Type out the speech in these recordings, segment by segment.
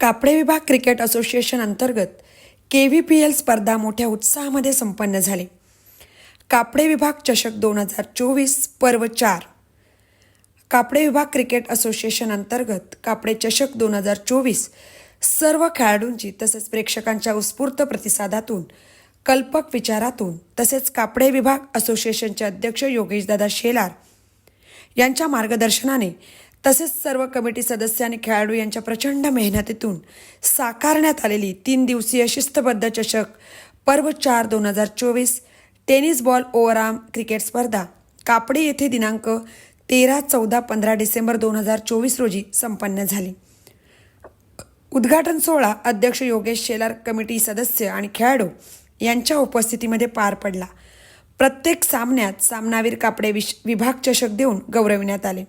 कापडे विभाग cricket association अंतर्गत K V P L स्पर्धा मोठ्या उत्साहामध्ये संपन्न झाली. कापडे विभाग चषक दोन हजार चोवीस पर्व चार. कापडे विभाग क्रिकेट असोसिएशन अंतर्गत कापडे चषक दोन हजार चोवीस सर्व खेळाडूंची तसेच प्रेक्षकांच्या उत्स्फूर्त प्रतिसादातून कल्पक विचारातून तसेच कापडे विभाग असोसिएशनचे अध्यक्ष योगेशदादा शेलार यांच्या मार्गदर्शनाने तसेच सर्व कमिटी सदस्य आणि खेळाडू यांच्या प्रचंड मेहनतीतून साकारण्यात आलेली तीन दिवसीय शिस्तबद्ध चषक पर्व चार दोन हजार चोवीस टेनिस बॉल ओव्हरआर्म क्रिकेट स्पर्धा कापडे येथे दिनांक तेरा चौदा पंधरा डिसेंबर दोन हजार चोवीस रोजी संपन्न झाली. उद्घाटन सोहळा अध्यक्ष योगेश शेलार कमिटी सदस्य आणि खेळाडू यांच्या उपस्थितीमध्ये पार पडला. प्रत्येक सामन्यात सामनावीर कापडे विश विभाग चषक देऊन गौरविण्यात आले.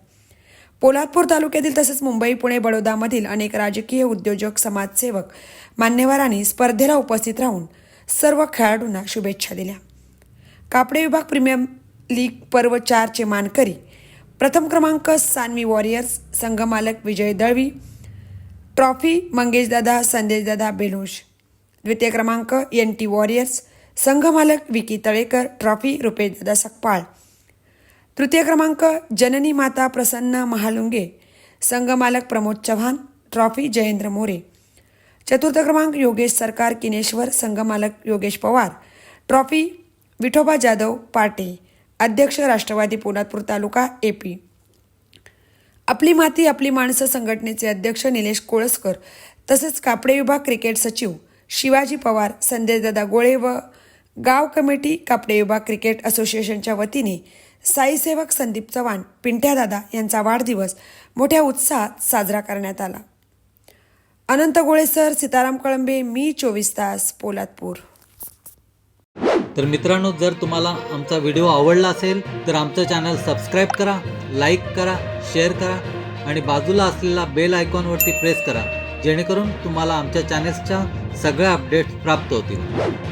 पोलादपूर तालुक्यातील तसेच मुंबई पुणे बडोदामधील अनेक राजकीय उद्योजक समाजसेवक मान्यवरांनी स्पर्धेला उपस्थित राहून सर्व खेळाडूंना शुभेच्छा दिल्या. कापडे विभाग प्रीमियम लीग पर्व चारचे मानकरी प्रथम क्रमांक सानवी वॉरियर्स संघमालक विजय दळवी ट्रॉफी मंगेशदादा संदेशदादा बेलोश द्वितीय क्रमांक एन टी वॉरियर्स संघमालक विकी तळेकर ट्रॉफी रुपेशदादा सकपाळ. तृतीय क्रमांक जननी माता प्रसन्न महालुंगे संघमालक प्रमोद चव्हाण ट्रॉफी जयेंद्र मोरे. चतुर्थ क्रमांक योगेश सरकार किनेश्वर संघमालक योगेश पवार. ट्रॉफी विठोबा जाधव पाटे. अध्यक्ष राष्ट्रवादी पोलादपूर तालुका एपी आपली माती आपली माणसं संघटनेचे अध्यक्ष निलेश कोळसकर तसेच कापडे विभाग क्रिकेट सचिव शिवाजी पवार संजयदादा गोळे व गाव कमिटी कापडे विभाग क्रिकेट असोसिएशनच्या वतीने साईसेवक संदीप चव्हाण पिंट्यादादा यांचा वाढदिवस मोठ्या उत्साहात साजरा करण्यात आला. अनंत गोळे सर सीताराम कळंबे मी चोवीस तास पोलादपूर. तर मित्रांनो जर तुम्हाला आमचा व्हिडिओ आवडला असेल तर आमचं चॅनल सबस्क्राईब करा लाईक करा शेअर करा आणि बाजूला असलेला बेल आयकॉनवरती प्रेस करा जेणेकरून तुम्हाला आमच्या चॅनेल्सच्या सगळ्या अपडेट्स प्राप्त होतील.